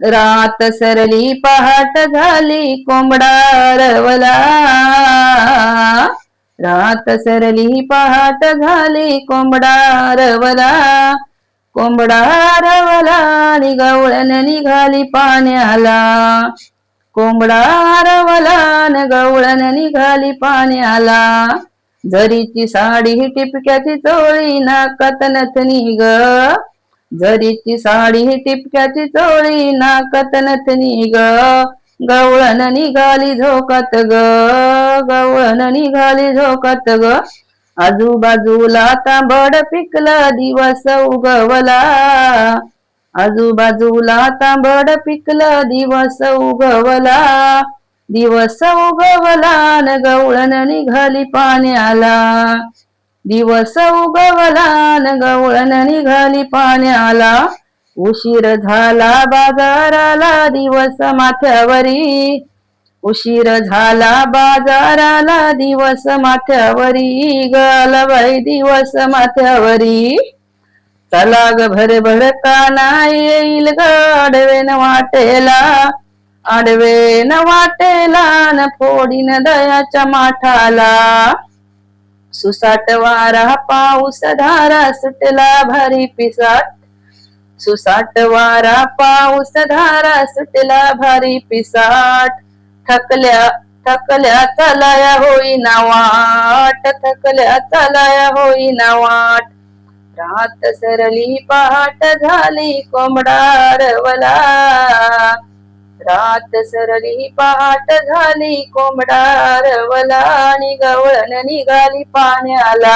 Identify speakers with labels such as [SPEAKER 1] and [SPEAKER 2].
[SPEAKER 1] रात सरली पहाट झाली कोंबडा रवला. रात सरली पहाट झाली कोंबडा रवला. कोंबडा रवला आणि गवळण निघाली पाण्याला. कोंबडा रवला न गवळण निघाली पाण्याला. झरीची साडी टिपक्याची चोळी नाकात नथनी ग. जरीची साडी टिपक्याची चोळी नाकात नथनी ग गवळण निघाली झोकात ग. गवळण निघाली झोकात ग. आजूबाजूला तांबड पिकला दिवस उगवला. आजूबाजूला तांबड पिकला दिवस उगवला. दिवस उगवला न गवळण निघाली पाण्याला. दिवस उगवला न गवळण निघाली पाण्याला. उशीर झाला बाजाराला दिवस माथ्यावरी. उशीर झाला बाजाराला दिवस माथ्यावरी. गालबाई दिवस माथ्यावरी. चला ग भर भर येईल ग आडवेन वाटेला. आडवेन वाटेला न फोडीन दयाच्या माठाला. सुसाट वारा पाऊस धारा सुटला भारी पिसाट. सुसाट वारा पाऊस धारा सुटला भारी पिसाट. थकल्या थकल्या चलाया होईना वाट थकल्या चलाया होईना वाट. रात सरली पहाट झाली कोंबडा रवला. रात सरली पहाट झाली कोंबडा रवला आणि गवळण निघाली पाण्याला.